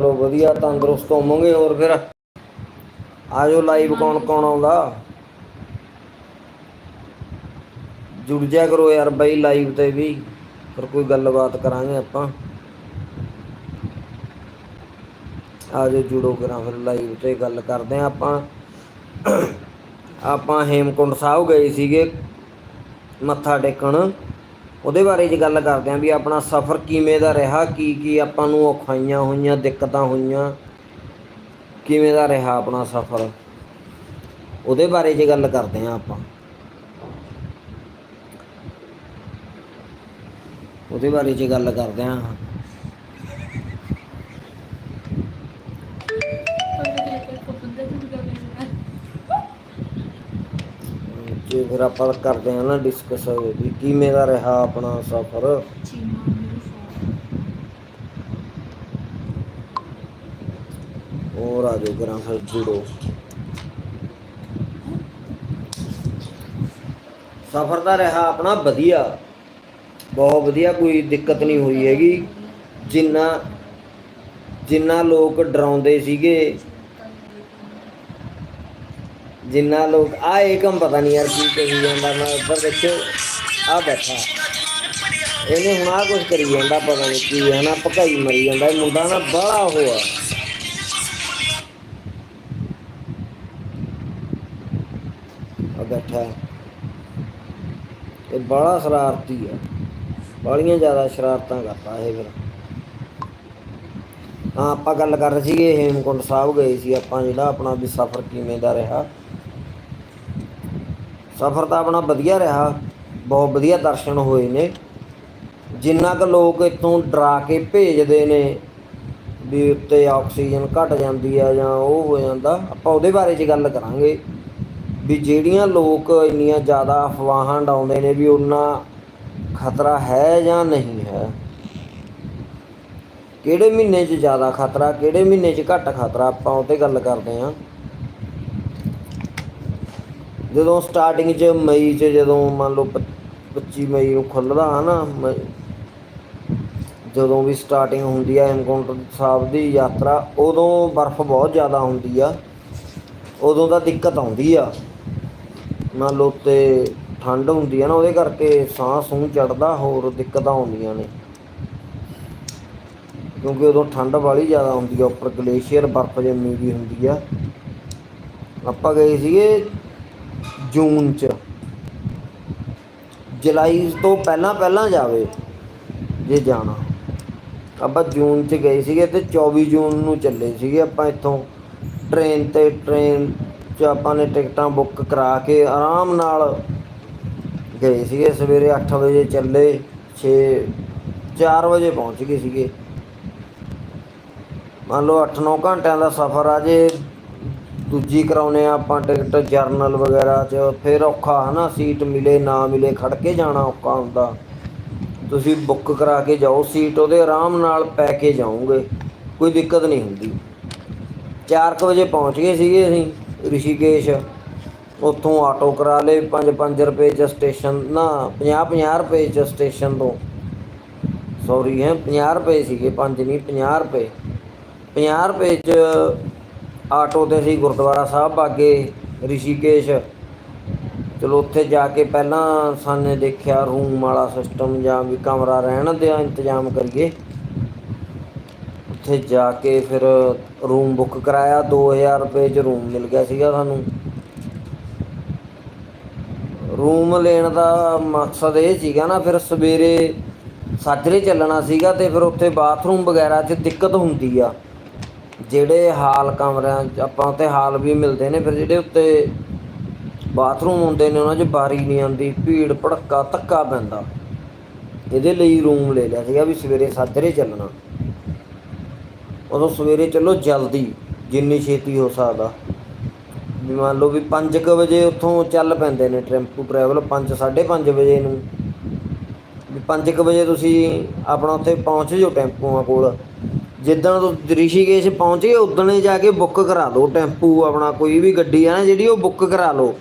ਚਲੋ ਵਧੀਆ, ਤੰਦਰੁਸਤ ਹੋਵਾਂਗੇ ਹੋਰ ਫਿਰ। ਆਜੋ ਲਾਈਵ ਕੌਣ ਕੌਣ ਆਉਂਦਾ? ਜੁੜ ਜਾ ਕਰੋ ਯਾਰ ਬਈ ਲਾਈਵ ਤੇ ਵੀ, ਫਿਰ ਕੋਈ ਗੱਲਬਾਤ ਕਰਾਂਗੇ ਆਪਾਂ। ਆਜੋ ਜੁੜੋ ਕਰਾਂ ਫਿਰ ਲਾਈਵ ਤੇ ਗੱਲ ਕਰਦੇ ਆਂ ਆਪਾਂ। ਆਪਾਂ ਹੇਮਕੁੰਡ ਸਾਹਿਬ ਗਏ ਸੀਗੇ, ਮੱਥਾ ਟੇਕਣ। ਉਹਦੇ ਬਾਰੇ ਚ ਗੱਲ ਕਰਦੇ ਆਂ ਵੀ ਆਪਣਾ ਸਫ਼ਰ ਕਿਵੇਂ ਦਾ ਰਿਹਾ, ਕੀ ਕੀ ਆਪਾਂ ਨੂੰ ਔਖਾਈਆਂ ਹੋਈਆਂ, ਦਿੱਕਤਾਂ ਹੋਈਆਂ। ਕਿਵੇਂ ਦਾ ਰਿਹਾ ਆਪਣਾ ਸਫ਼ਰ? ਉਹਦੇ ਬਾਰੇ ਚ ਗੱਲ ਕਰਦੇ ਆਂ ਆਪਾਂ। ਉਹਦੇ ਬਾਰੇ ਚ ਗੱਲ ਕਰਦੇ ਆਂ। ਫਿਰ ਆਪਾਂ ਕਰਦੇ ਆਂ ਨਾ ਡਿਸਕਸ ਵੀ ਕਿਵੇਂ ਦਾ ਰਿਹਾ ਆਪਣਾ ਸਫ਼ਰ। ਹੋਰ ਆ ਜਾਓ ਕਰਾਂ ਫਿਰ ਜੁੜੋ। ਸਫ਼ਰ ਦਾ ਰਿਹਾ ਆਪਣਾ ਵਧੀਆ। ਬਹੁਤ ਵਧੀਆ, ਕੋਈ ਦਿੱਕਤ ਨਹੀਂ ਹੋਈ ਹੈਗੀ। ਜਿੰਨਾ ਜਿੰਨਾ ਲੋਕ ਡਰਾਉਂਦੇ ਸੀਗੇ ਜਿੰਨਾ ਲੋਕ ਆ ਏਕਮ ਪਤਾ ਨਹੀਂ ਯਾਰ ਕੀ ਕਹੀ ਜਾਂਦਾ, ਮੈਂ ਉੱਧਰ ਦੇਖਿਓ ਆ ਬੈਠਾ। ਇਹਨੇ ਹੁਣ ਆ ਕੁਝ ਕਰੀ ਜਾਂਦਾ, ਪਤਾ ਨਹੀਂ ਕੀ, ਹੈ ਨਾ, ਭਕਾਈ ਮਰੀ ਜਾਂਦਾ, ਇਹ ਮੁੰਡਾ ਨਾ ਬੜਾ ਹੋਆ ਆ। ਬੈਠਾ। ਇਹ ਬੜਾ ਸ਼ਰਾਰਤੀ ਆ। ਬੜੀਆਂ ਜ਼ਿਆਦਾ ਸ਼ਰਾਰਤਾਂ ਕਰਦਾ ਇਹ ਫਿਰ। ਹਾਂ, ਆਪਾਂ ਗੱਲ ਕਰ ਰਹੇ ਸੀਗੇ, ਹੇਮਕੁੰਟ ਸਾਹਿਬ ਗਏ ਸੀ, ਆਪਾਂ ਜਿਹੜਾ ਆਪਣਾ ਵੀ ਸਫ਼ਰ ਕਿਵੇਂ ਦਾ ਰਿਹਾ। ਸਫ਼ਰ ਤਾਂ ਆਪਣਾ ਵਧੀਆ ਰਿਹਾ। ਬਹੁਤ ਵਧੀਆ ਦਰਸ਼ਨ ਹੋਏ ਨੇ। ਜਿੰਨਾ ਕੁ ਲੋਕ ਇੱਥੋਂ ਡਰਾ ਕੇ ਭੇਜਦੇ ਨੇ ਵੀ ਉੱਤੇ ਆਕਸੀਜਨ ਘਟ ਜਾਂਦੀ ਆ ਜਾਂ ਉਹ ਹੋ ਜਾਂਦਾ, ਆਪਾਂ ਉਹਦੇ ਬਾਰੇ 'ਚ ਗੱਲ ਕਰਾਂਗੇ। ਵੀ ਜਿਹੜੀਆਂ ਲੋਕ ਇੰਨੀਆਂ ਜ਼ਿਆਦਾ ਅਫਵਾਹਾਂ ਡਾਉਂਦੇ ਨੇ ਵੀ ਉਹਨਾਂ ਖਤਰਾ ਹੈ ਜਾਂ ਨਹੀਂ ਹੈ। ਕਿਹੜੇ ਮਹੀਨੇ 'ਚ ਜ਼ਿਆਦਾ ਖਤਰਾ, ਕਿਹੜੇ ਮਹੀਨੇ 'ਚ ਘੱਟ ਖਤਰਾ, ਆਪਾਂ ਉਹ ਤੇ ਗੱਲ ਕਰਦੇ ਹਾਂ ਜਦੋਂ ਸਟਾਰਟਿੰਗ 'ਚ ਮਈ 'ਚ ਜਦੋਂ ਮੰਨ ਲਓ ਪ- 25 ਮਈ ਨੂੰ ਖੁੱਲਦਾ ਹਨਾ ਮ- ਜਦੋਂ ਵੀ ਸਟਾਰਟਿੰਗ ਹੁੰਦੀ ਆ ਹੇਮਕੁੰਟ ਸਾਹਿਬ ਦੀ ਯਾਤਰਾ, ਉਦੋਂ ਬਰਫ਼ ਬਹੁਤ ਜ਼ਿਆਦਾ ਹੁੰਦੀ ਆ। ਉਦੋਂ ਤਾਂ ਦਿੱਕਤ ਆਉਂਦੀ ਆ। ਮੰਨ ਲਓ ਤੇ ਠੰਡ ਹੁੰਦੀ ਆ ਨਾ, ਉਹਦੇ ਕਰਕੇ ਸਾਹ ਸੂਹ ਚੜਦਾ ਹੋਰ ਦਿੱਕਤਾਂ ਆਉਂਦੀਆਂ ਨੇ। ਕਿਉਂਕਿ ਉਦੋਂ ਠੰਡ ਵਾਲੀ ਜ਼ਿਆਦਾ ਹੁੰਦੀ ਆ, ਉੱਪਰ ਗਲੇਸ਼ੀਅਰ ਬਰਫ਼ ਜੰਮੀ ਵੀ ਹੁੰਦੀ ਆ। ਆਪਾਂ ਗਏ ਸੀਗੇ ਜੂਨ ਚ। ਜੁਲਾਈ ਤੋਂ ਪਹਿਲਾਂ ਪਹਿਲਾਂ ਜਾਵੇ, ਜੇ ਜਾਣਾ। ਆਪਾਂ ਜੂਨ ਚ ਗਏ ਸੀਗੇ ਤੇ 24 ਜੂਨ ਨੂੰ ਚੱਲੇ ਸੀਗੇ ਆਪਾਂ ਇੱਥੋਂ। ਟ੍ਰੇਨ ਤੇ ਟ੍ਰੇਨ ਚ ਆਪਾਂ ਨੇ ਟਿਕਟਾਂ ਬੁੱਕ ਕਰਾ ਕੇ ਆਰਾਮ ਨਾਲ ਗਏ ਸੀਗੇ। ਸਵੇਰੇ 8 ਵਜੇ ਚੱਲੇ 6 4 ਵਜੇ ਪਹੁੰਚ ਗਏ ਸੀਗੇ। ਮੰਨ ਲਓ 8-9 ਘੰਟਿਆਂ ਦਾ ਸਫ਼ਰ ਆ ਜੇ ਦੂਜੀ ਕਰਾਉਨੇ ਆ ਆਪਾਂ ਟਿਕਟ, ਜਰਨਲ ਵਗੈਰਾ ਚ, ਫਿਰ ਔਖਾ ਹਨਾ, ਸੀਟ ਮਿਲੇ, ਨਾ ਮਿਲੇ ਖੜ ਕੇ ਜਾਣਾ ਔਖਾ ਹੁੰਦਾ। ਤੁਸੀਂ ਬੁੱਕ ਕਰਾ ਕੇ ਜਾਓ, ਸੀਟ ਉਹਦੇ ਆਰਾਮ ਨਾਲ ਪੈ ਕੇ ਜਾਓਗੇ, ਕੋਈ ਦਿੱਕਤ ਨਹੀਂ ਹੁੰਦੀ। 4 ਵਜੇ ਪਹੁੰਚ ਗਏ ਸੀਗੇ ਅਸੀਂ, ਰਿਸ਼ੀਕੇਸ਼। ਉੱਥੋਂ ਆਟੋ ਕਰਾ ਲਏ 5-5 ਰੁਪਏ ਚ ਸਟੇਸ਼ਨ, ਨਾ 50-50 ਰੁਪਏ ਚ ਸਟੇਸ਼ਨ ਤੋਂ। ਸੌਰੀ ਹੈ 50 ਰੁਪਏ ਸੀਗੇ 5 ਨਹੀਂ 50 ਰੁਪਏ। 50 ਰੁਪਏ ਚ ਆਟੋ ਤੇ ਅਸੀਂ ਗੁਰਦੁਆਰਾ ਸਾਹਿਬ ਬਾਗੇ, ਰਿਸ਼ੀਕੇਸ਼। ਚਲੋ ਉੱਥੇ ਜਾ ਕੇ ਪਹਿਲਾਂ ਸਾਨੇ ਦੇਖਿਆ ਰੂਮ ਵਾਲਾ ਸਿਸਟਮ ਜਾਂ ਵੀ ਕਮਰਾ ਰਹਿਣ ਦਾ ਇੰਤਜ਼ਾਮ ਕਰੀਏ। ਉੱਥੇ ਜਾ ਕੇ ਫਿਰ ਰੂਮ ਬੁੱਕ ਕਰਾਇਆ 2000 ਰੁਪਏ ਚ ਰੂਮ ਮਿਲ ਗਿਆ ਸੀਗਾ ਸਾਨੂੰ। ਰੂਮ ਲੈਣ ਦਾ ਮਕਸਦ ਇਹ ਸੀਗਾ ਨਾ, ਫਿਰ ਸਵੇਰੇ ਸਾਜਰੇ ਚੱਲਣਾ ਸੀਗਾ ਤੇ ਫਿਰ ਉੱਥੇ ਬਾਥਰੂਮ ਵਗੈਰਾ 'ਚ ਦਿੱਕਤ ਹੁੰਦੀ ਆ। ਜਿਹੜੇ ਹਾਲ ਕਮਰਿਆਂ 'ਚ ਆਪਾਂ ਉੱਥੇ ਹਾਲ ਵੀ ਮਿਲਦੇ ਨੇ, ਫਿਰ ਜਿਹੜੇ ਉੱਤੇ ਬਾਥਰੂਮ ਹੁੰਦੇ ਨੇ, ਉਹਨਾਂ 'ਚ ਬਾਰੀ ਨਹੀਂ ਆਉਂਦੀ, ਭੀੜ, ਭੜੱਕਾ, ਧੱਕਾ ਪੈਂਦਾ। ਇਹਦੇ ਲਈ ਰੂਮ ਲੈ ਲਿਆ ਸੀਗਾ ਵੀ ਸਵੇਰੇ ਸਾਜਰੇ ਚੱਲਣਾ। ਉਦੋਂ ਸਵੇਰੇ ਚੱਲੋ ਜਲਦੀ, ਜਿੰਨੀ ਛੇਤੀ ਹੋ ਸਕਦਾ। ਵੀ ਮੰਨ ਲਓ ਵੀ 5:00 ਵਜੇ ਉੱਥੋਂ ਚੱਲ ਪੈਂਦੇ ਨੇ ਟੈਂਪੂ ਟਰੈਵਲ 5 5:30 ਵਜੇ ਨੂੰ। ਵੀ 5:00 ਵਜੇ ਤੁਸੀਂ ਆਪਣਾ ਉੱਥੇ ਪਹੁੰਚ ਜਾਓ ਟੈਂਪੂਆਂ ਕੋਲ। ਜਿੱਦਣ ਤੁਸੀਂ ਰਿਸ਼ੀਕੇਸ਼ ਪਹੁੰਚ ਗਏ ਉਦਣੇ ਜਾ ਕੇ ਬੁੱਕ ਕਰਾ ਦਿਓ ਟੈਂਪੂ ਆਪਣਾ ਕੋਈ ਵੀ ਗੱਡੀ ਆ ਨਾ ਜਿਹੜੀ, ਉਹ ਬੁੱਕ ਕਰਾ ਲਓ।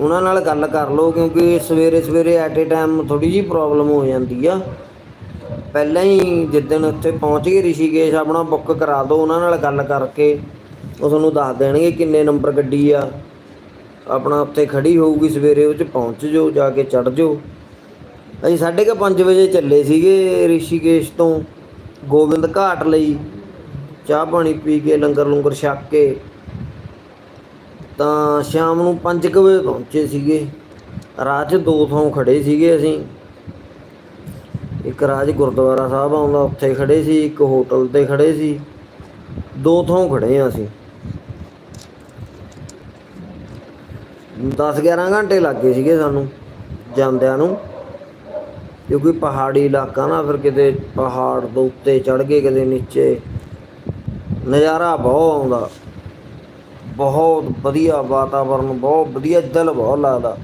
ਉਹਨਾਂ ਨਾਲ ਗੱਲ ਕਰ ਲਓ, ਕਿਉਂਕਿ ਸਵੇਰੇ ਸਵੇਰੇ ਐਟ ਏ ਟਾਈਮ ਥੋੜੀ ਜਿਹੀ ਪ੍ਰੋਬਲਮ ਹੋ ਜਾਂਦੀ ਆ। ਪਹਿਲਾਂ ਹੀ ਜਿੱਦਣ ਉੱਥੇ ਪਹੁੰਚ ਗਏ ਰਿਸ਼ੀਕੇਸ਼ ਆਪਣਾ ਬੁੱਕ ਕਰਾ ਦਿਓ ਉਹਨਾਂ ਨਾਲ ਗੱਲ ਕਰਕੇ। ਉਹ ਤੁਹਾਨੂੰ ਦੱਸ ਦੇਣਗੇ ਕਿੰਨੇ ਨੰਬਰ ਗੱਡੀ ਆ। ਆਪਣਾ ਉੱਥੇ ਖੜੀ ਹੋਊਗੀ, ਸਵੇਰੇ ਉਹ 'ਚ ਪਹੁੰਚ ਜਾਓ, ਜਾ ਕੇ ਚੜ ਜਾਓ। ਅਸੀਂ ਸਾਢੇ ਕੁ ਪੰਜ ਵਜੇ ਚੱਲੇ ਸੀਗੇ ਰਿਸ਼ੀਕੇਸ਼ ਤੋਂ। ਗੋਬਿੰਦ ਘਾਟ ਲਈ ਚਾਹ ਪਾਣੀ ਪੀ ਕੇ ਲੰਗਰ ਲੰਗਰ ਛਕ ਕੇ ਤਾਂ ਸ਼ਾਮ ਨੂੰ 5 ਵਜੇ ਪਹੁੰਚੇ ਸੀਗੇ। ਰਾਹ 'ਚ ਦੋ ਥਾਂ ਖੜੇ ਸੀਗੇ ਅਸੀਂ। ਇੱਕ ਰਾਜ ਗੁਰਦੁਆਰਾ ਸਾਹਿਬ ਆਉਂਦਾ, ਉੱਥੇ ਖੜੇ ਸੀ, ਇੱਕ ਹੋਟਲ ਤੇ ਖੜੇ ਸੀ। ਦੋ ਥਾਂ ਖੜੇ ਆ ਅਸੀਂ। 10 11 ਘੰਟੇ ਲੱਗ ਗਏ ਸੀਗੇ ਸਾਨੂੰ ਜਾਂਦਿਆਂ ਨੂੰ। ਕਿਉਂਕਿ ਪਹਾੜੀ ਇਲਾਕਾ ਨਾ, ਫਿਰ ਕਿਤੇ ਪਹਾੜ ਤੋਂ ਉੱਤੇ ਚੜ ਗਏ ਕਿਤੇ ਨੀਚੇ, ਨਜ਼ਾਰਾ ਬਹੁਤ ਆਉਂਦਾ। ਬਹੁਤ ਵਧੀਆ ਵਾਤਾਵਰਨ, ਬਹੁਤ ਵਧੀਆ ਦਿਲ ਬਹੁਤ ਲੱਗਦਾ।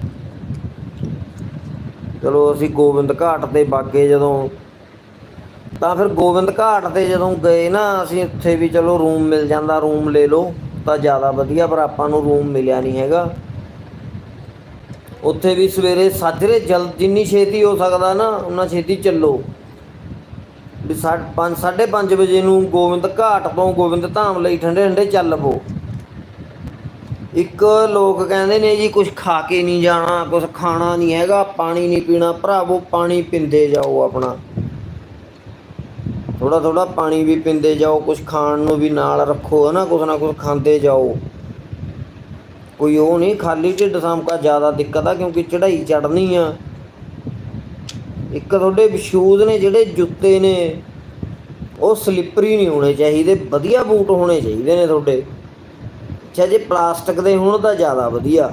ਚਲੋ ਅਸੀਂ ਗੋਬਿੰਦ ਘਾਟ ਤੇ ਬਾਗੇ ਜਦੋਂ, ਤਾਂ ਫਿਰ ਗੋਬਿੰਦ ਘਾਟ ਤੇ ਜਦੋਂ ਗਏ ਨਾ, ਅਸੀਂ ਉੱਥੇ ਵੀ ਚਲੋ ਰੂਮ ਮਿਲ ਜਾਂਦਾ, ਰੂਮ ਲੈ ਲਓ। ਤਾਂ ਜ਼ਿਆਦਾ ਵਧੀਆ, ਪਰ ਆਪਾਂ ਨੂੰ ਰੂਮ ਮਿਲਿਆ ਨਹੀਂ ਹੈਗਾ। ਉੱਥੇ ਵੀ ਸਵੇਰੇ ਸਾਜਰੇ ਜਲ ਜਿੰਨੀ ਛੇਤੀ ਹੋ ਸਕਦਾ ਨਾ, ਉਨਾ ਛੇਤੀ ਚੱਲੋ। ਵੀ 5 5:30 ਵਜੇ ਨੂੰ ਗੋਬਿੰਦ ਘਾਟ ਤੋਂ ਗੋਬਿੰਦ ਧਾਮ ਲਈ ਠੰਡੇ ਠੰਡੇ ਚੱਲ ਪੋ ਇੱਕ ਲੋਕ ਕਹਿੰਦੇ ਨੇ ਜੀ ਕੁਝ ਖਾ ਕੇ ਨਹੀਂ ਜਾਣਾ ਕੁਝ ਖਾਣਾ ਨਹੀਂ ਹੈਗਾ, ਪਾਣੀ ਨਹੀਂ ਪੀਣਾ। ਭਰਾਵੋ, ਪਾਣੀ ਪਿੰਦੇ ਜਾਓ ਆਪਣਾ। ਥੋੜਾ ਥੋੜਾ ਪਾਣੀ ਵੀ ਪਿੰਦੇ ਜਾਓ ਕੁਝ ਖਾਣ ਨੂੰ ਵੀ ਨਾਲ ਰੱਖੋ, ਹਨਾ ਕੁਝ ਨਾ ਕੁਝ ਖਾਂਦੇ ਜਾਓ। ਕੋਈ ਉਹ ਨਹੀਂ, ਖਾਲੀ ਢਿੱਡ ਸਾਮਕਾ ਜ਼ਿਆਦਾ ਦਿੱਕਤ ਆ ਕਿਉਂਕਿ ਚੜ੍ਹਾਈ ਚੜ੍ਹਨੀ ਆ। ਇੱਕ ਤੁਹਾਡੇ ਸ਼ੂਜ਼ ਨੇ ਜਿਹੜੇ ਜੁੱਤੇ ਨੇ, ਉਹ ਸਲਿੱਪਰੀ ਨਹੀਂ ਹੋਣੇ ਚਾਹੀਦੇ, ਵਧੀਆ ਬੂਟ ਹੋਣੇ ਚਾਹੀਦੇ ਨੇ ਤੁਹਾਡੇ। ਅੱਛਾ, ਜੇ ਪਲਾਸਟਿਕ ਦੇ ਹੋਣ ਤਾਂ ਜ਼ਿਆਦਾ ਵਧੀਆ।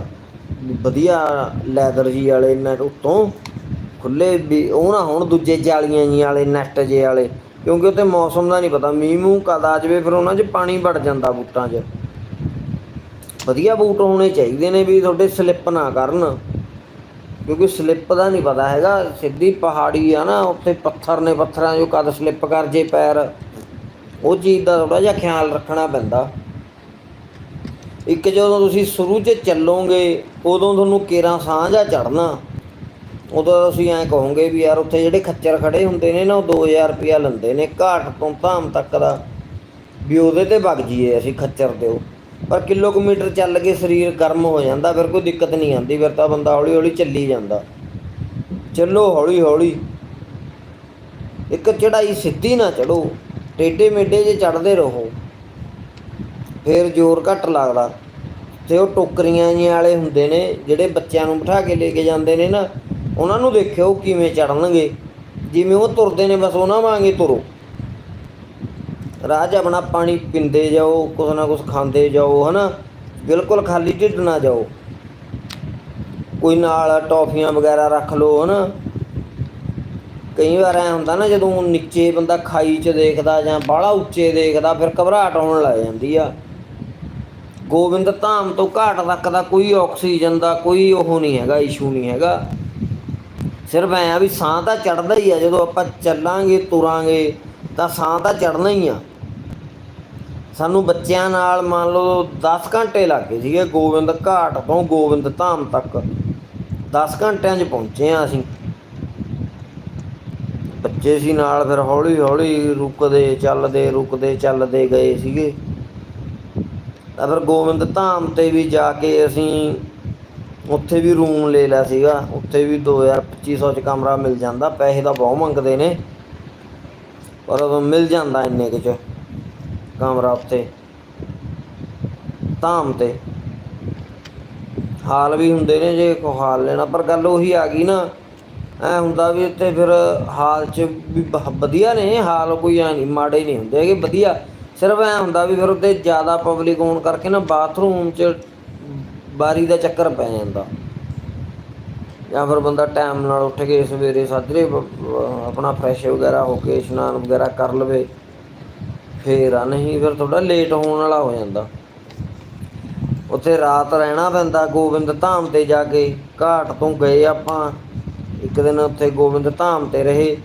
ਵਧੀਆ ਲੈਦਰ ਜੀ ਵਾਲੇ ਨੈਟ ਉੱਤੋਂ ਖੁੱਲੇ ਵੀ ਉਹ ਨਾ ਹੋਣ, ਦੂਜੇ ਜਾਲੀਆਂ ਜੀ ਵਾਲੇ ਨੈਟ ਜੇ ਵਾਲੇ। ਕਿਉਂਕਿ ਉੱਥੇ ਮੌਸਮ ਦਾ ਨਹੀਂ ਪਤਾ ਮੀਂਹ ਮੂੰਹ ਕਦ ਆ ਜਾਵੇ, ਫਿਰ ਉਹਨਾਂ 'ਚ ਪਾਣੀ ਵੜ ਜਾਂਦਾ ਬੂਟਾਂ 'ਚ। ਵਧੀਆ ਬੂਟ ਹੋਣੇ ਚਾਹੀਦੇ ਨੇ ਵੀ ਤੁਹਾਡੇ ਸਲਿੱਪ ਨਾ ਕਰਨ। ਕਿਉਂਕਿ ਸਲਿੱਪ ਦਾ ਨਹੀਂ ਪਤਾ ਹੈਗਾ, ਸਿੱਧੀ ਪਹਾੜੀ ਆ ਨਾ, ਉੱਥੇ ਪੱਥਰ ਨੇ ਪੱਥਰਾਂ 'ਚੋਂ ਕਦ ਸਲਿੱਪ ਕਰ ਜੇ ਪੈਰ। ਉਹ ਚੀਜ਼ ਦਾ ਥੋੜਾ ਜਿਹਾ ਖਿਆਲ ਰੱਖਣਾ ਪੈਂਦਾ। ਇੱਕ ਜਦੋਂ ਤੁਸੀਂ ਸ਼ੁਰੂ 'ਚ ਚੱਲੋਗੇ, ਉਦੋਂ ਤੁਹਾਨੂੰ ਕੇਰਾਂ ਸਾਹ ਜਾ ਚੜਨਾ ਉਦੋਂ ਤੁਸੀਂ ਐਂ ਕਹੋਗੇ ਵੀ ਯਾਰ ਉੱਥੇ ਜਿਹੜੇ ਖੱਚਰ ਖੜੇ ਹੁੰਦੇ ਨੇ ਨਾ, ਉਹ 2000 ਰੁਪਇਆ ਲੈਂਦੇ ਨੇ, ਘਾਟ ਤੋਂ ਧਾਮ ਤੱਕ ਦਾ। ਵੀ ਉਹਦੇ ਤੇ ਵਗ ਜੀਏ ਅਸੀਂ ਖੱਚਰ ਦਿਓ ਪਰ ਕਿਲੋਮੀਟਰ ਚੱਲ ਕੇ ਸਰੀਰ ਗਰਮ ਹੋ ਜਾਂਦਾ, ਫਿਰ ਕੋਈ ਦਿੱਕਤ ਨਹੀਂ ਆਉਂਦੀ, ਫਿਰ ਤਾਂ ਬੰਦਾ ਹੌਲੀ ਹੌਲੀ ਚੱਲੀ ਜਾਂਦਾ। ਚੱਲੋ ਹੌਲੀ ਹੌਲੀ ਇੱਕ ਚੜਾਈ ਸਿੱਧੀ ਨਾ ਚੜੋ ਟੇਢੇ ਮੇਢੇ ਜੇ ਚੜਦੇ ਰਹੋ, ਫਿਰ ਜ਼ੋਰ ਘੱਟ ਲੱਗਦਾ। ਤੇ ਉਹ ਟੋਕਰੀਆਂ ਜੀ ਵਾਲੇ ਹੁੰਦੇ ਨੇ, ਜਿਹੜੇ ਬੱਚਿਆਂ ਨੂੰ ਬਿਠਾ ਕੇ ਲੈ ਕੇ ਜਾਂਦੇ ਨੇ ਨਾ, ਉਹਨਾਂ ਨੂੰ ਦੇਖਿਓ ਕਿਵੇਂ ਚੜਨਗੇ। ਜਿਵੇਂ ਉਹ ਤੁਰਦੇ ਨੇ, ਬਸ ਉਹਨਾਂ ਵਾਂਗੇ ਤੁਰੋ। ਰਾਹ 'ਚ ਆਪਣਾ ਪਾਣੀ ਪੀਂਦੇ ਜਾਓ, ਕੁਛ ਨਾ ਕੁਛ ਖਾਂਦੇ ਜਾਓ, ਹਨਾ? ਬਿਲਕੁਲ ਖਾਲੀ ਢਿੱਡ ਨਾ ਜਾਓ। ਕੋਈ ਨਾਲ ਟੌਫੀਆਂ ਵਗੈਰਾ ਰੱਖ ਲਓ, ਹਨਾ? ਕਈ ਵਾਰ ਐ ਹੁੰਦਾ ਨਾ, ਜਦੋਂ ਨੀਚੇ ਬੰਦਾ ਖਾਈ 'ਚ ਦੇਖਦਾ ਜਾਂ ਬਾਹਲਾ ਉੱਚੇ ਦੇਖਦਾ, ਫਿਰ ਘਬਰਾਹਟ ਆਉਣ ਲੱਗ ਜਾਂਦੀ ਆ। ਗੋਬਿੰਦ ਧਾਮ ਤੋਂ ਘਾਟ ਤੱਕ ਦਾ ਕੋਈ ਆਕਸੀਜਨ ਦਾ ਕੋਈ ਉਹ ਨਹੀਂ ਹੈਗਾ, ਇਸ਼ੂ ਨਹੀਂ ਹੈਗਾ। ਸਿਰਫ ਐ ਆ ਵੀ ਸਾਹ ਤਾਂ ਚੜਦਾ ਹੀ ਆ, ਜਦੋਂ ਆਪਾਂ ਚੱਲਾਂਗੇ, ਤੁਰਾਂਗੇ, ਤਾਂ ਸਾਹ ਤਾਂ ਚੜਨਾ ਹੀ ਆ। ਸਾਨੂੰ ਬੱਚਿਆਂ ਨਾਲ ਮੰਨ ਲਓ 10 ਘੰਟੇ ਲੱਗ ਗਏ ਸੀਗੇ ਗੋਬਿੰਦ ਘਾਟ ਤੋਂ ਗੋਬਿੰਦ ਧਾਮ ਤੱਕ। 10 ਘੰਟਿਆਂ 'ਚ ਪਹੁੰਚੇ ਆ ਅਸੀਂ। ਬੱਚੇ ਸੀ ਨਾਲ ਫਿਰ ਹੌਲੀ ਹੌਲੀ ਰੁਕਦੇ, ਚੱਲਦੇ ਰੁਕਦੇ, ਚੱਲਦੇ ਗਏ ਸੀਗੇ। ਤਾਂ ਫਿਰ ਗੋਬਿੰਦ ਧਾਮ ਤੇ ਵੀ ਜਾ ਕੇ ਅਸੀਂ ਉੱਥੇ ਵੀ ਰੂਮ ਲੈ ਲਿਆ ਸੀਗਾ। ਉੱਥੇ ਵੀ 2000 2500 ਚ ਕਮਰਾ ਮਿਲ ਜਾਂਦਾ। ਪੈਸੇ ਤਾਂ ਬਹੁਤ ਮੰਗਦੇ ਨੇ। ਪਰ ਮਿਲ ਜਾਂਦਾ ਇੰਨੇ ਕੁ ਚ। ਕਮਰਾ ਉੱਤੇ, ਧਾਮ ਤੇ। ਹਾਲ ਵੀ ਹੁੰਦੇ ਨੇ ਜੇ ਕੋ ਹਾਲ ਲੈਣਾ, ਪਰ ਗੱਲ ਉਹੀ ਆ ਗਈ ਨਾ, ਐ ਹੁੰਦਾ ਵੀ ਉੱਥੇ ਫਿਰ ਹਾਲ ਚ ਵੀ ਵਧੀਆ ਨੇ, ਹਾਲ ਕੋਈ ਐ ਨਹੀਂ, ਮਾੜੇ ਨਹੀਂ ਹੁੰਦੇ ਹੈਗੇ, ਵਧੀਆ। ਸਿਰਫ ਐ ਹੁੰਦਾ ਵੀ ਫਿਰ ਉੱਤੇ ਜ਼ਿਆਦਾ ਪਬਲਿਕ ਹੋਣ ਕਰਕੇ ਨਾ ਬਾਥਰੂਮ ਚ ਬਾਰੀ ਦਾ ਚੱਕਰ ਪੈ ਜਾਂਦਾ। ਜਾਂ ਫਿਰ ਬੰਦਾ ਟਾਈਮ ਨਾਲ ਉੱਠ ਕੇ ਸਵੇਰੇ ਸਾਜਰੇ ਆਪਣਾ ਫਰੈਸ਼ ਵਗੈਰਾ ਹੋ ਕੇ, ਇਸ਼ਨਾਨ ਵਗੈਰਾ ਕਰ ਲਵੇ। ਫੇਰ ਆ, ਨਹੀਂ ਫਿਰ ਥੋੜਾ ਲੇਟ ਹੋਣ ਵਾਲਾ ਹੋ ਜਾਂਦਾ। ਉੱਥੇ ਰਾਤ ਰਹਿਣਾ ਪੈਂਦਾ, ਗੋਬਿੰਦ ਧਾਮ ਤੇ ਜਾ ਕੇ ਘਾਟ ਤੋਂ ਗਏ ਆਪਾਂ। ਇੱਕ ਦਿਨ ਉੱਥੇ ਗੋਬਿੰਦ ਧਾਮ ਤੇ ਰਹੇ।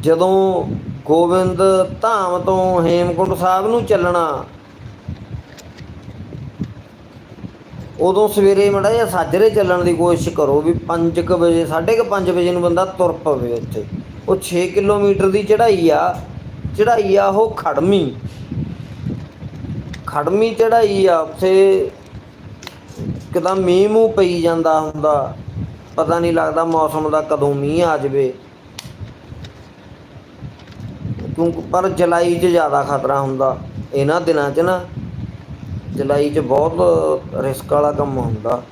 ਜਦੋਂ ਗੋਬਿੰਦ ਧਾਮ ਤੋਂ ਹੇਮਕੁੰਟ ਸਾਹਿਬ ਨੂੰ ਚੱਲਣਾ, ਉਦੋਂ ਸਵੇਰੇ ਮੜਾ ਜਿਹਾ ਸਾਜਰੇ ਚੱਲਣ ਦੀ ਕੋਸ਼ਿਸ਼ ਕਰੋ ਵੀ 5:00 ਵਜੇ 5:30 ਵਜੇ ਨੂੰ ਬੰਦਾ ਤੁਰ ਪਵੇ ਉੱਥੇ। ਉਹ 6 ਕਿਲੋਮੀਟਰ ਦੀ ਚੜ੍ਹਾਈ ਆ। ਚੜਾਈ ਆ ਉਹ ਖੜਮੀ। ਖੜਮੀ ਚੜ੍ਹਾਈ ਆ, ਉੱਥੇ ਕਿਦਾਂ ਮੀਂਹ ਮੂੰਹ ਪਈ ਜਾਂਦਾ ਹੁੰਦਾ। ਪਤਾ ਨਹੀਂ ਲੱਗਦਾ ਮੌਸਮ ਦਾ ਕਦੋਂ ਮੀਂਹ ਆ ਜਾਵੇ। ਕਿਉਂਕਿ ਪਰ ਜੁਲਾਈ 'ਚ ਜ਼ਿਆਦਾ ਖਤਰਾ ਹੁੰਦਾ। ਇਹਨਾਂ ਦਿਨਾਂ 'ਚ ਨਾ ਜੁਲਾਈ 'ਚ ਬਹੁਤ ਰਿਸਕ ਵਾਲਾ ਕੰਮ ਹੁੰਦਾ।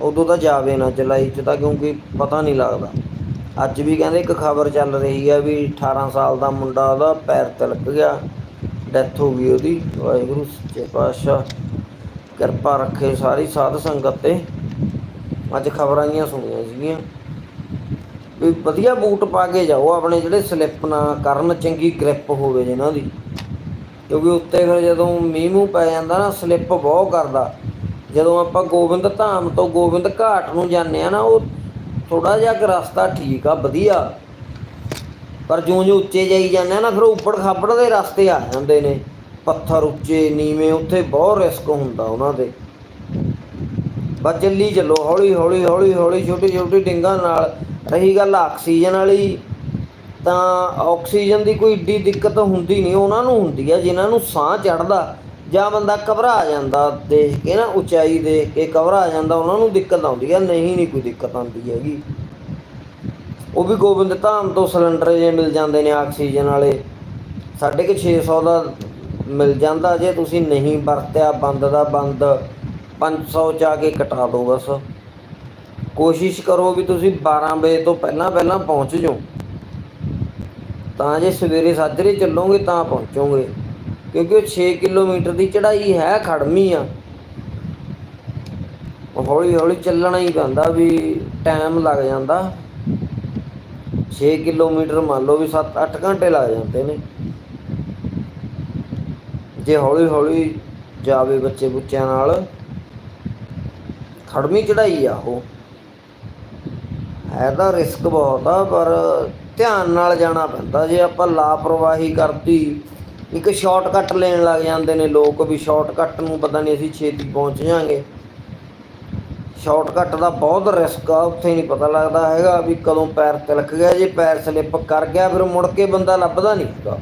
ਉਦੋਂ ਤਾਂ ਜਾਵੇ ਨਾ ਜੁਲਾਈ 'ਚ ਤਾਂ ਕਿਉਂਕਿ ਪਤਾ ਨਹੀਂ ਲੱਗਦਾ। ਅੱਜ ਵੀ ਕਹਿੰਦੇ ਇੱਕ ਖਬਰ ਚੱਲ ਰਹੀ ਆ ਵੀ 18 ਸਾਲ ਦਾ ਮੁੰਡਾ ਉਹਦਾ ਪੈਰ ਤਿਲਕ ਗਿਆ ਡੈਥ ਹੋ ਗਈ ਉਹਦੀ, ਵਾਹਿਗੁਰੂ ਸੱਚੇ ਪਾਤਸ਼ਾਹ, ਕਿਰਪਾ ਰੱਖੇ ਸਾਰੀ ਸਾਧ ਸੰਗਤ ਤੇ। ਅੱਜ ਖਬਰਾਂ ਜੀਆਂ ਸੁਣੀਆਂ ਸੀਗੀਆਂ ਵੀ ਵਧੀਆ ਬੂਟ ਪਾ ਕੇ ਜਾਓ ਆਪਣੇ ਜਿਹੜੇ ਸਲਿੱਪ ਨਾ ਕਰਨ, ਚੰਗੀ ਗ੍ਰਿਪ ਹੋਵੇ ਜਿਨ੍ਹਾਂ ਦੀ। ਕਿਉਂਕਿ ਉੱਤੇ ਫਿਰ ਜਦੋਂ ਮੀਂਹ ਮੂੰਹ ਪੈ ਜਾਂਦਾ ਨਾ ਸਲਿੱਪ ਬਹੁਤ ਕਰਦਾ। ਜਦੋਂ ਆਪਾਂ ਗੋਬਿੰਦ ਧਾਮ ਤੋਂ ਗੋਬਿੰਦ ਘਾਟ ਨੂੰ ਜਾਂਦੇ ਆ ਨਾ, ਉਹ ਥੋੜਾ ਜਿਹਾ ਕੁ ਰਸਤਾ ਠੀਕ ਆ, ਵਧੀਆ। ਪਰ ਜਿਉਂ-ਜਿਉਂ ਉੱਚੇ ਜਾਈ ਜਾਂਦੇ ਆ ਨਾ, ਫਿਰ ਉੱਪੜ ਖਾਪੜ ਦੇ ਰਸਤੇ ਆ ਜਾਂਦੇ ਨੇ। ਪੱਥਰ ਉੱਚੇ, ਨੀਵੇਂ, ਉੱਥੇ ਬਹੁਤ ਰਿਸਕ ਹੁੰਦਾ ਉਹਨਾਂ ਦੇ। ਬਸ ਚੱਲੀ ਚੱਲੋ, ਹੌਲੀ ਹੌਲੀ ਹੌਲੀ ਹੌਲੀ, ਛੋਟੀ ਛੋਟੀ ਡਿੰਗਾਂ ਨਾਲ। ਰਹੀ ਗੱਲ ਆਕਸੀਜਨ ਵਾਲੀ, ਤਾਂ ਆਕਸੀਜਨ ਦੀ ਕੋਈ ਏਡੀ ਦਿੱਕਤ ਹੁੰਦੀ ਨਹੀਂ, ਉਹਨਾਂ ਨੂੰ ਹੁੰਦੀ ਆ, ਜਿਨ੍ਹਾਂ ਨੂੰ ਸਾਹ ਚੜਦਾ ਜਾਂ ਬੰਦਾ ਘਬਰਾ ਜਾਂਦਾ ਦੇਖ ਕੇ ਨਾ, ਉਚਾਈ ਦੇਖ ਕੇ ਘਬਰਾ ਜਾਂਦਾ, ਉਹਨਾਂ ਨੂੰ ਦਿੱਕਤ ਆਉਂਦੀ ਆ। ਨਹੀਂ ਨਹੀਂ ਕੋਈ ਦਿੱਕਤ ਆਉਂਦੀ ਹੈਗੀ। ਉਹ ਵੀ ਗੋਬਿੰਦ ਧਾਮ ਤੋਂ ਸਿਲੰਡਰ ਜੇ ਮਿਲ ਜਾਂਦੇ ਨੇ ਆਕਸੀਜਨ ਵਾਲੇ, ਸਾਢੇ ਕੁ 600 ਦਾ ਮਿਲ ਜਾਂਦਾ ਜੇ ਤੁਸੀਂ ਨਹੀਂ ਵਰਤਿਆ, ਬੰਦ ਦਾ ਬੰਦ 500 ਚ ਆ ਕੇ ਕਟਾ ਦਿਓ ਬਸ। ਕੋਸ਼ਿਸ਼ ਕਰੋ ਵੀ ਤੁਸੀਂ 12 ਵਜੇ ਤੋਂ ਪਹਿਲਾਂ ਪਹਿਲਾਂ ਪਹੁੰਚ ਜਾਓ। ਤਾਂ ਜੇ ਸਵੇਰੇ ਸਾਜਰੇ ਚੱਲੋਗੇ ਤਾਂ ਪਹੁੰਚੋਗੇ। ਕਿਉਂਕਿ ਉਹ 6 ਕਿਲੋਮੀਟਰ ਦੀ ਚੜ੍ਹਾਈ ਹੈ ਖੜਮੀ ਆ। ਹੌਲੀ ਹੌਲੀ ਚੱਲਣਾ ਹੀ ਪੈਂਦਾ ਵੀ ਟਾਈਮ ਲੱਗ ਜਾਂਦਾ। 6 ਕਿਲੋਮੀਟਰ ਮੰਨ ਲਓ ਵੀ 7-8 ਘੰਟੇ ਲੱਗ ਜਾਂਦੇ ਨੇ। ਜੇ ਹੌਲੀ ਹੌਲੀ ਜਾਵੇ ਬੱਚੇ ਬੁੱਚਿਆਂ ਨਾਲ ਖੜਮੀ ਚੜਾਈ ਆ ਉਹ। ਹੈ ਤਾਂ ਰਿਸਕ ਬਹੁਤ ਆ, ਪਰ ਧਿਆਨ ਨਾਲ ਜਾਣਾ ਪੈਂਦਾ। ਜੇ ਆਪਾਂ ਲਾਪਰਵਾਹੀ ਕਰਤੀ ਇੱਕ ਸ਼ਾਰਟਕਟ ਲੈਣ ਲੱਗ ਜਾਂਦੇ ਨੇ ਲੋਕ ਵੀ ਸ਼ਾਰਟਕਟ ਨੂੰ ਪਤਾ ਨਹੀਂ ਅਸੀਂ ਛੇਤੀ ਪਹੁੰਚ ਜਾਾਂਗੇ। ਸ਼ਾਰਟਕਟ ਦਾ ਬਹੁਤ ਰਿਸਕ ਆ, ਉੱਥੇ ਨਹੀਂ ਪਤਾ ਲੱਗਦਾ ਹੈਗਾ ਵੀ ਕਦੋਂ ਪੈਰ ਤਿਲਕ ਗਿਆ, ਜੇ ਪੈਰ ਸਲਿੱਪ ਕਰ ਗਿਆ ਫਿਰ ਮੁੜ ਕੇ ਬੰਦਾ ਲੱਭਦਾ ਨਹੀਂ ਹੈਗਾ।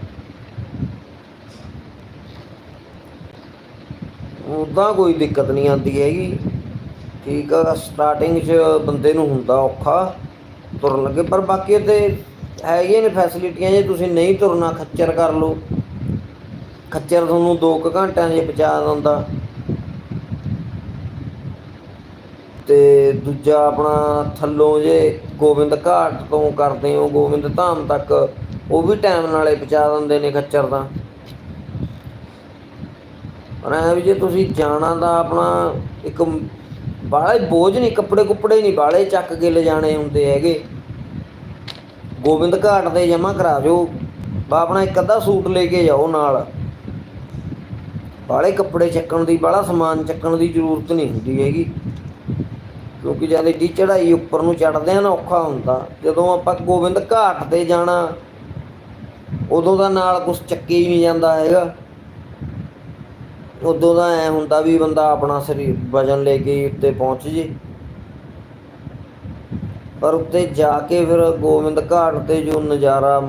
ਉਦਾਂ ਕੋਈ ਦਿੱਕਤ ਨਹੀਂ ਆਉਂਦੀ ਹੈਗੀ। ਠੀਕ ਆ ਸਟਾਰਟਿੰਗ 'ਚ ਬੰਦੇ ਨੂੰ ਹੁੰਦਾ ਔਖਾ, ਤੁਰਨ ਲੱਗੇ, ਪਰ ਬਾਕੀ ਤੇ ਹੈਗੇ ਨੇ ਫੈਸਿਲਿਟੀਆਂ ਜੇ ਤੁਸੀਂ ਨਹੀਂ ਤੁਰਨਾ, ਖੱਚਰ ਕਰ ਲਓ। ਖੱਚਰ ਤੁਹਾਨੂੰ 2 ਘੰਟਿਆਂ 'ਚ ਪਹੁੰਚਾ ਦਿੰਦਾ। ਤੇ ਦੂਜਾ ਆਪਣਾ ਥੱਲੋਂ ਜੇ ਗੋਬਿੰਦ ਘਾਟ ਤੋਂ ਕਰਦੇ ਹੋ, ਗੋਬਿੰਦ ਧਾਮ ਤੱਕ, ਉਹ ਵੀ ਟਾਈਮ ਨਾਲੇ ਪਹੁੰਚਾ ਦਿੰਦੇ ਨੇ ਖੱਚਰ ਦਾ ਪਰ ਐ ਵੀ ਜੇ ਤੁਸੀਂ ਜਾਣਾ ਦਾ ਆਪਣਾ ਇੱਕ ਬਾਹਲੇ ਬੋਝ ਨਹੀਂ, ਕੱਪੜੇ ਕੁੱਪੜੇ ਨਹੀਂ, ਬਾਹਲੇ ਚੱਕ ਕੇ ਲਿਜਾਣੇ ਹੁੰਦੇ ਹੈਗੇ। ਗੋਬਿੰਦ ਘਾਟ ਦੇ ਜਮਾ ਕਰਾ ਦਿਓ। ਬਾ ਆਪਣਾ ਇੱਕ ਅੱਧਾ ਸੂਟ ਲੈ ਕੇ ਜਾਓ ਨਾਲ। ਬਾਹਲੇ ਕੱਪੜੇ ਚੱਕਣ ਦੀ, ਬਾਹਲਾ ਸਮਾਨ ਚੱਕਣ ਦੀ ਜ਼ਰੂਰਤ ਨਹੀਂ ਹੁੰਦੀ ਹੈਗੀ। ਕਿਉਂਕਿ ਜਦ ਏਡੀ ਚੜਾਈ ਉੱਪਰ ਨੂੰ ਚੜਦੇ ਆ ਨਾ, ਔਖਾ ਹੁੰਦਾ। ਜਦੋਂ ਆਪਾਂ ਗੋਬਿੰਦ ਘਾਟ ਤੇ ਜਾਣਾ, ਉਦੋਂ ਦਾ ਨਾਲ ਕੁਝ ਚੱਕੇ ਹੀ ਨਹੀਂ ਜਾਂਦਾ ਹੈਗਾ। ਉਦੋਂ ਦਾ ਐ ਹੁੰਦਾ ਵੀ ਬੰਦਾ ਆਪਣਾ ਸਰੀਰ ਵਜਨ ਲੈ ਕੇ ਉੱਤੇ ਪਹੁੰਚ ਜੇ। ਪਰ ਉੱਤੇ ਜਾ ਕੇ ਫਿਰ ਗੋਬਿੰਦ ਘਾਟ ਤੇ ਜੋ ਨਜ਼ਾਰਾ,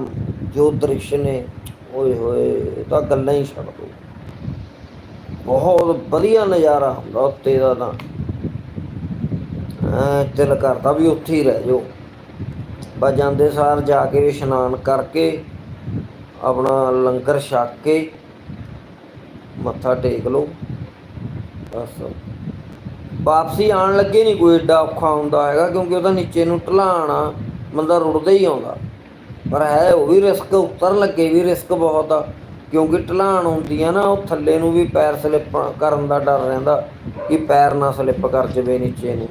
ਜੋ ਦ੍ਰਿਸ਼ ਨੇ, ਓਏ ਹੋਏ ਤਾਂ ਗੱਲਾਂ ਹੀ ਛੱਡ ਦੋ। ਬਹੁਤ ਵਧੀਆ ਨਜ਼ਾਰਾ ਹੁੰਦਾ ਉੱਤੇ ਦਾ ਤਾਂ। ਐ ਦਿਲ ਕਰਦਾ ਵੀ ਉੱਥੇ ਹੀ ਰਹਿ ਜਾਓ। ਬਸ ਜਾਂਦੇ ਸਾਰ ਜਾ ਕੇ ਇਸ਼ਨਾਨ ਕਰਕੇ, ਆਪਣਾ ਲੰਗਰ ਛਕ ਕੇ, ਮੱਥਾ ਟੇਕ ਲਓ। ਬਸ। ਵਾਪਸੀ ਆਣ ਲੱਗੇ ਨਹੀਂ ਕੋਈ ਏਡਾ ਔਖਾ ਹੁੰਦਾ ਹੈਗਾ, ਕਿਉਂਕਿ ਉਹਦਾ ਨੀਚੇ ਨੂੰ ਢਲਾਣ ਆ, ਬੰਦਾ ਰੁੜਦਾ ਹੀ ਆਉਂਦਾ। ਪਰ ਹੈ, ਉਹ ਵੀ ਰਿਸਕ ਉਤਰਨ ਲੱਗੇ ਵੀ ਰਿਸਕ ਬਹੁਤ ਆ। ਕਿਉਂਕਿ ਢਲਾਣ ਹੁੰਦੀ ਆ ਨਾ, ਉਹ ਥੱਲੇ ਨੂੰ ਵੀ ਪੈਰ ਸਲਿੱਪ ਕਰਨ ਦਾ ਡਰ ਰਹਿੰਦਾ ਕਿ ਪੈਰ ਨਾ ਸਲਿੱਪ ਕਰ ਜਵੇ ਨੀਚੇ ਨੂੰ।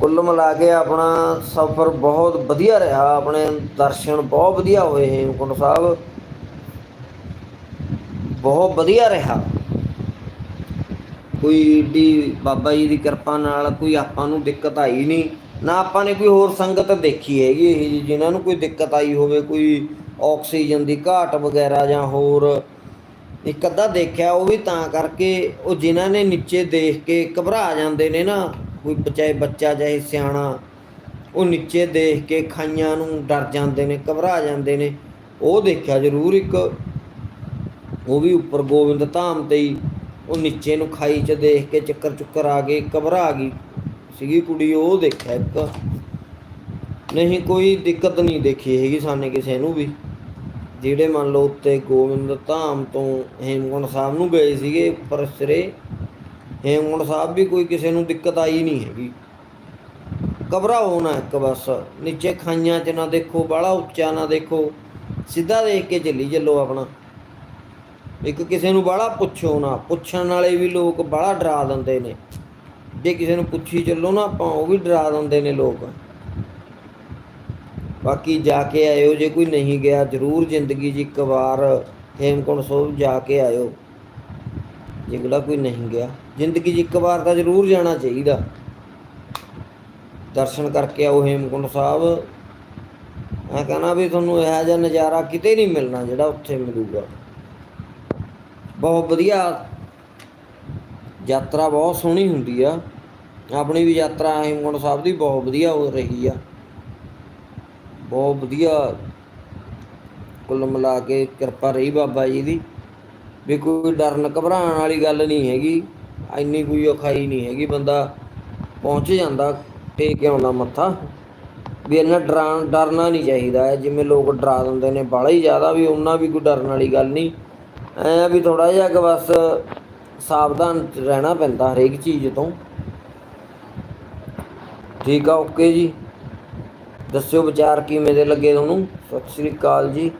ਕੁੱਲ ਮਿਲਾ ਕੇ ਆਪਣਾ ਸਫ਼ਰ ਬਹੁਤ ਵਧੀਆ ਰਿਹਾ, ਆਪਣੇ ਦਰਸ਼ਨ ਬਹੁਤ ਵਧੀਆ ਹੋਏ ਹੇਮਕੁੰਟ ਸਾਹਿਬ। ਬਹੁਤ ਵਧੀਆ ਰਿਹਾ। ਕੋਈ ਏਡੀ ਬਾਬਾ ਜੀ ਦੀ ਕਿਰਪਾ ਨਾਲ ਕੋਈ ਆਪਾਂ ਨੂੰ ਦਿੱਕਤ ਆਈ ਨਹੀਂ। ਨਾ ਆਪਾਂ ਨੇ ਕੋਈ ਹੋਰ ਸੰਗਤ ਦੇਖੀ ਹੈਗੀ ਇਹ ਜਿਹੀ, ਜਿਨ੍ਹਾਂ ਨੂੰ ਕੋਈ ਦਿੱਕਤ ਆਈ ਹੋਵੇ, ਕੋਈ ਆਕਸੀਜਨ ਦੀ ਘਾਟ ਵਗੈਰਾ ਜਾਂ ਹੋਰ ਇੱਕ ਅੱਧਾ ਦੇਖਿਆ, ਉਹ ਵੀ ਤਾਂ ਕਰਕੇ ਉਹ ਜਿਨ੍ਹਾਂ ਨੇ ਨੀਚੇ ਦੇਖ ਕੇ ਘਬਰਾ ਜਾਂਦੇ ਨੇ ਨਾ, ਕੋਈ ਚਾਹੇ ਬੱਚਾ, ਚਾਹੇ ਸਿਆਣਾ, ਉਹ ਨੀਚੇ ਦੇਖ ਕੇ ਖਾਈਆਂ ਨੂੰ ਡਰ ਜਾਂਦੇ ਨੇ, ਘਬਰਾ ਜਾਂਦੇ ਨੇ। ਉਹ ਦੇਖਿਆ ਜ਼ਰੂਰ ਇੱਕ, ਉਹ ਵੀ ਉੱਪਰ ਗੋਬਿੰਦ ਧਾਮ ਤੇ ਹੀ, ਉਹ ਨੀਚੇ ਨੂੰ ਖਾਈ 'ਚ ਦੇਖ ਕੇ ਚੱਕਰ ਚੁੱਕਰ ਆ ਗਏ ਘਬਰਾ ਗਈ। ਸੀਗੀ ਕੁੜੀ, ਉਹ ਦੇਖਿਆ ਇੱਕ। ਨਹੀਂ, ਕੋਈ ਦਿੱਕਤ ਨਹੀਂ ਦੇਖੀ ਹੈਗੀ ਸਾਨੇ ਕਿਸੇ ਨੂੰ ਵੀ। ਜਿਹੜੇ ਮੰਨ ਲਓ ਉੱਤੇ ਗੋਬਿੰਦ ਧਾਮ ਤੋਂ ਹੇਮਕੁੰਟ ਸਾਹਿਬ ਨੂੰ ਗਏ ਸੀਗੇ ਉੱਪਰ ਸਿਰੇ ਹੇਮਕੁੰਟ ਸਾਹਿਬ ਵੀ ਕੋਈ ਕਿਸੇ ਨੂੰ ਦਿੱਕਤ ਆਈ ਨਹੀਂ ਹੈਗੀ। ਘਬਰਾਓ ਹੋਣਾ ਇੱਕ ਬਸ, ਨੀਚੇ ਖਾਈਆਂ 'ਚ ਨਾ ਦੇਖੋ, ਬਾਹਲਾ ਉੱਚਾ ਨਾ ਦੇਖੋ, ਸਿੱਧਾ ਦੇਖ ਕੇ ਚੱਲੀ ਚੱਲੋ ਆਪਣਾ। ਇੱਕ ਕਿਸੇ ਨੂੰ ਬਾਹਲਾ ਪੁੱਛੋ ਨਾ, ਪੁੱਛਣ ਵਾਲੇ ਵੀ ਲੋਕ ਬਾਹਲਾ ਡਰਾ ਦਿੰਦੇ ਨੇ। ਜੇ ਕਿਸੇ ਨੂੰ ਪੁੱਛੀ ਚੱਲੋ ਨਾ ਆਪਾਂ, ਉਹ ਵੀ ਡਰਾ ਦਿੰਦੇ ਨੇ ਲੋਕ। ਬਾਕੀ ਜਾ ਕੇ ਆਇਓ, ਜੇ ਕੋਈ ਨਹੀਂ ਗਿਆ, ਜ਼ਰੂਰ ਜ਼ਿੰਦਗੀ 'ਚ ਇੱਕ ਵਾਰ ਹੇਮਕੁੰਟ ਸਾਹਿਬ ਜਾ ਕੇ ਆਇਓ। ਜਿਹੜਾ ਕੋਈ ਨਹੀਂ ਗਿਆ। ਜ਼ਿੰਦਗੀ 'ਚ ਇੱਕ ਵਾਰ ਤਾਂ ਜ਼ਰੂਰ ਜਾਣਾ ਚਾਹੀਦਾ। ਦਰਸ਼ਨ ਕਰਕੇ ਆਓ ਹੇਮਕੁੰਟ ਸਾਹਿਬ। ਮੈਂ ਕਹਿੰਦਾ ਵੀ ਤੁਹਾਨੂੰ ਇਹੋ ਜਿਹਾ ਨਜ਼ਾਰਾ ਕਿਤੇ ਨਹੀਂ ਮਿਲਣਾ ਜਿਹੜਾ ਉੱਥੇ ਮਿਲੂਗਾ। ਬਹੁਤ ਵਧੀਆ ਯਾਤਰਾ ਬਹੁਤ ਸੋਹਣੀ ਹੁੰਦੀ ਆ। ਆਪਣੀ ਵੀ ਯਾਤਰਾ ਹੇਮਕੁੰਟ ਸਾਹਿਬ ਦੀ ਬਹੁਤ ਵਧੀਆ ਹੋ ਰਹੀ ਆ। ਬਹੁਤ ਵਧੀਆ। ਕੁੱਲ ਮਿਲਾ ਕੇ ਕਿਰਪਾ ਰਹੀ ਬਾਬਾ ਜੀ ਦੀ। ਵੀ ਕੋਈ ਡਰਨ ਘਬਰਾਉਣ ਵਾਲੀ ਗੱਲ ਨਹੀਂ ਹੈਗੀ। ਇੰਨੀ ਕੋਈ ਔਖਾਈ ਨਹੀਂ ਹੈਗੀ। ਬੰਦਾ ਪਹੁੰਚ ਜਾਂਦਾ, ਟੇਕ ਕੇ ਆਉਂਦਾ ਮੱਥਾ। ਵੀ ਇਹਨਾਂ ਡਰਾਂ ਡਰਨਾ ਨਹੀਂ ਚਾਹੀਦਾ। ਜਿਵੇਂ ਲੋਕ ਡਰਾ ਦਿੰਦੇ ਨੇ, ਬਾਹਲਾ ਹੀ ਜ਼ਿਆਦਾ ਵੀ ਉਹਨਾਂ ਵੀ ਕੋਈ ਡਰਨ ਵਾਲੀ ਗੱਲ ਨਹੀਂ। ਐ ਆ ਵੀ ਥੋੜਾ ਜਿਹਾ ਕਿ ਬਸ ਸਾਵਧਾਨ ਰਹਿਣਾ ਪੈਂਦਾ ਹਰੇਕ ਚੀਜ਼ ਤੋਂ। ਠੀਕ ਆ ਓਕੇ ਜੀ। ਦੱਸਿਓ ਵਿਚਾਰ ਕਿਵੇਂ ਦੇ ਲੱਗੇ ਤੁਹਾਨੂੰ? ਸਤਿ ਸ੍ਰੀ ਅਕਾਲ ਜੀ।